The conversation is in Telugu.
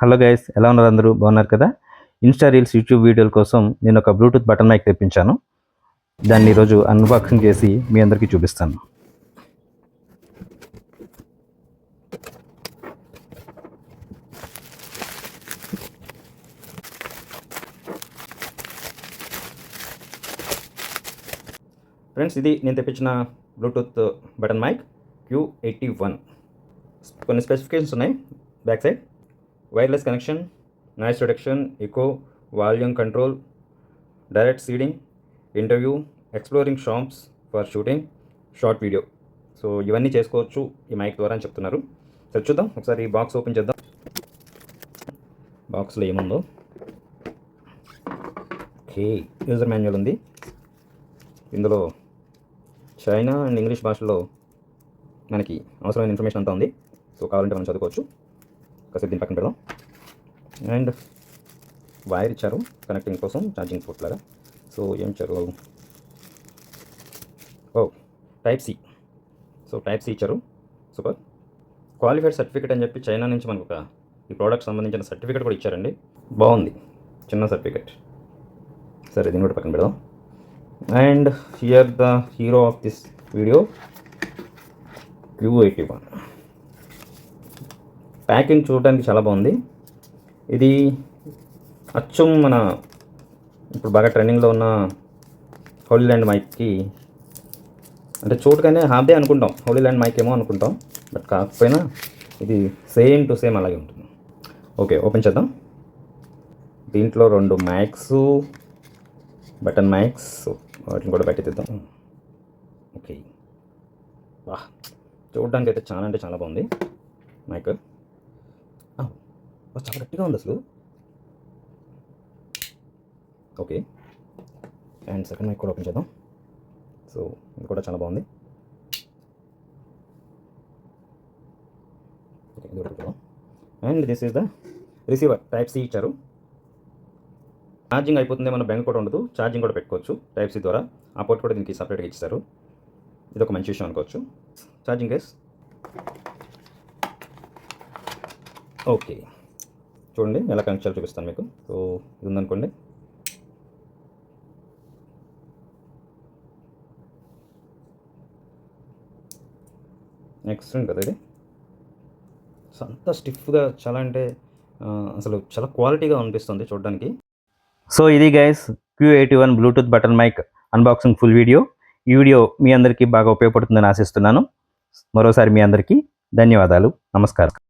హలో గైస్ ఎలా ఉన్నారు అందరూ? బాగున్నారు కదా? ఇన్స్టా రీల్స్ యూట్యూబ్ వీడియోల కోసం నేను ఒక బ్లూటూత్ బటన్ మైక్ తెప్పించాను. దాన్ని ఈరోజు అన్బాక్సింగ్ చేసి మీ అందరికీ చూపిస్తాను. ఫ్రెండ్స్ ఇది నేను తెప్పించిన Bluetooth button mic Q eighty one కొన్ని స్పెసిఫికేషన్స్ ఉన్నాయి back side wireless connection noise reduction echo volume control direct seeding interview exploring champs for shooting short video so ఇవన్నీ చేసుకోవచ్చు ఈ మైక్ ద్వారా అని చెప్తున్నారు. సరే చూద్దాం. ఒకసారి ఈ బాక్స్ ఓపెన్ చేద్దాం. బాక్స్లో ఏముందో? ఓకే యూజర్ మాన్యువల్ ఉంది. ఇందులో చైనా అండ్ ఇంగ్లీష్ భాషలో మనకి అవసరమైన ఇన్ఫర్మేషన్ అంతా ఉంది. సో కావాలంటే మనం చదువుకోవచ్చు. కాసేపు దీని పక్కన పెడదాం. అండ్ వైర్ ఇచ్చారు కనెక్టింగ్ కోసం ఛార్జింగ్ పోర్ట్ లాగా. సో ఏం ఇచ్చారు ఓ type C so type C ఇచ్చారు. సూపర్. క్వాలిఫైడ్ సర్టిఫికేట్ అని చెప్పి చైనా నుంచి మనకు ఒక ఈ ప్రోడక్ట్ సంబంధించిన సర్టిఫికేట్ కూడా ఇచ్చారండి. బాగుంది. చిన్న సర్టిఫికేట్ సరే దీన్ని కూడా పక్కన పెడదాం. And here the hero of this video Q eighty one packing చూడడానికి చాలా బాగుంది. ఇది అచ్చం మన ఇప్పుడు బాగా ట్రెండింగ్లో ఉన్న హోలీ ల్యాండ్ మైక్కి అంటే చూడగానే హాఫ్దే అనుకుంటాం. హోలీ ల్యాండ్ మైక్ ఏమో అనుకుంటాం. బట్ కాకపోయినా ఇది సేమ్ టు సేమ్ అలాగే ఉంటుంది. ఓకే ఓపెన్ చేద్దాం. దీంట్లో రెండు మైక్స్ బటన్ మైక్స్ వాటిని కూడా పెట్టి ఓకే. వా చూడడానికి అయితే చాలా అంటే చాలా బాగుంది మైక్. చాలా గట్టిగా ఉంది అసలు. ఓకే. అండ్ సెకండ్ మైక్ కూడా ఓపెన్ చేద్దాం. సో ఇది కూడా చాలా బాగుంది. ఓకే ఇది కూడా and this is the receiver. Type C ఇచ్చారు. ఛార్జింగ్ అయిపోతుంది మన బ్యాంక్ కూడా ఉండదు. ఛార్జింగ్ కూడా పెట్టుకోవచ్చు. టైప్ సి ద్వారా. ఆ పోర్ట్ కూడా దీనికి సపరేట్గా ఇచ్చారు ఇది ఒక మంచి విషయం అనుకోవచ్చు. Charging case okay. చూడండి ఎలా కనెక్ట్ చేయాలో చూపిస్తాను మీకు. సో ఇది ఉందనుకోండి నెక్స్ట్ కదా ఇది. సో అంత స్టిఫ్గా చాలా అంటే అసలు చాలా క్వాలిటీగా అనిపిస్తుంది చూడడానికి. సో ఇది guys Q eighty one Bluetooth button mic unboxing full video ఈ వీడియో మీ అందరికీ బాగా ఉపయోగపడుతుందని ఆశిస్తున్నాను. మరోసారి మీ అందరికీ ధన్యవాదాలు. నమస్కారం.